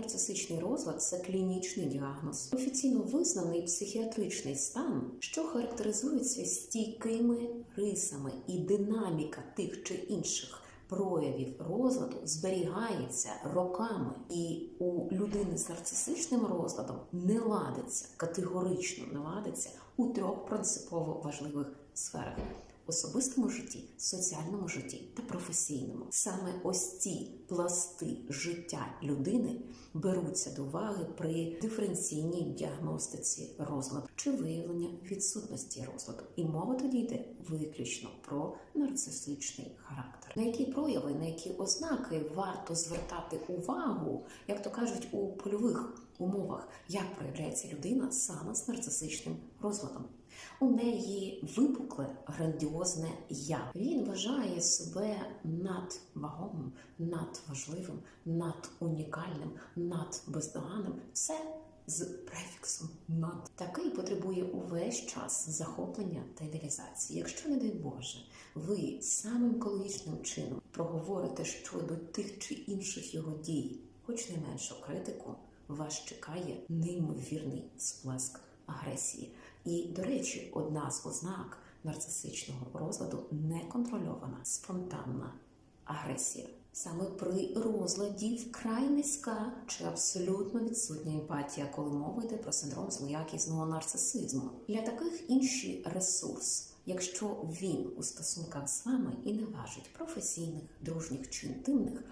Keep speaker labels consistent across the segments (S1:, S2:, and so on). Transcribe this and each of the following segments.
S1: Нарцисичний розлад це клінічний діагноз, офіційно визнаний психіатричний стан, що характеризується стійкими рисами і динаміка тих чи інших проявів розладу зберігається роками, і у людини з нарцисичним розладом не ладиться категорично не ладиться у трьох принципово важливих сферах. Особистому житті, соціальному житті та професійному саме ось ці пласти життя людини беруться до уваги при диференційній діагностиці розладу чи виявлення відсутності розладу. І мова тоді йде виключно про нарцисичний характер. На які прояви, на які ознаки варто звертати увагу, як то кажуть, у польових умовах, як проявляється людина саме з нарцисичним розладом. У неї випукле грандіозне я. Він вважає себе надвагомим, надважливим, надунікальним, надбездоганним. Це з префіксом над такий потребує увесь час захоплення та ідеалізації. Якщо, не дай Боже, ви самим екологічним чином проговорите щодо тих чи інших його дій, хоч найменшу критику, вас чекає неймовірний сплеск агресії. І, до речі, одна з ознак нарцисичного розладу неконтрольована спонтанна агресія. Саме при розладі вкрай низька чи абсолютно відсутня емпатія, коли мова йде про синдром злоякісного нарцисизму. Для таких інший ресурс, якщо він у стосунках з вами і не важить професійних, дружніх чи інтимних,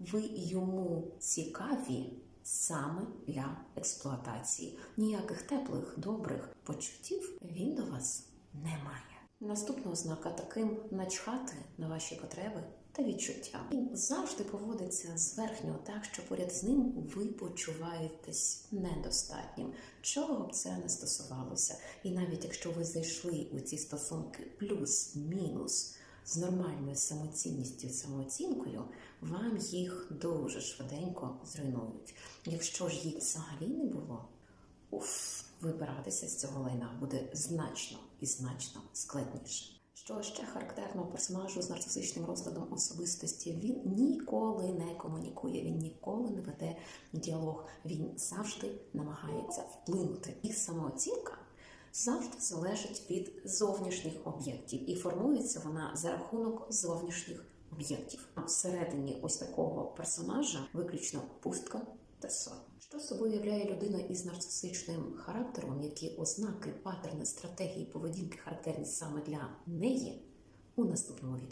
S1: ви йому цікаві саме для експлуатації. Ніяких теплих, добрих почуттів він до вас не має. Наступна ознака таким начхати на ваші потреби та відчуття. Він завжди поводиться зверхньо так, що поряд з ним ви почуваєтесь недостатнім, чого б це не стосувалося. І навіть якщо ви зайшли у ці стосунки плюс-мінус з нормальною самоцінністю самооцінкою, вам їх дуже швиденько зруйнують. Якщо ж їх взагалі не було, уф, вибиратися з цього лайна буде значно і значно складніше. Що ще характерно персонажу з нарцисичним розладом особистості, він ніколи не комунікує, він ніколи не веде діалог, він завжди намагається вплинути. Їх самооцінка завжди залежить від зовнішніх об'єктів, і формується вона за рахунок зовнішніх об'єктів. А всередині ось такого персонажа виключно пустка та сон. Що собою являє людина із нарцисичним характером, які ознаки, паттерни, стратегії поведінки характерні саме для неї у наступному відео.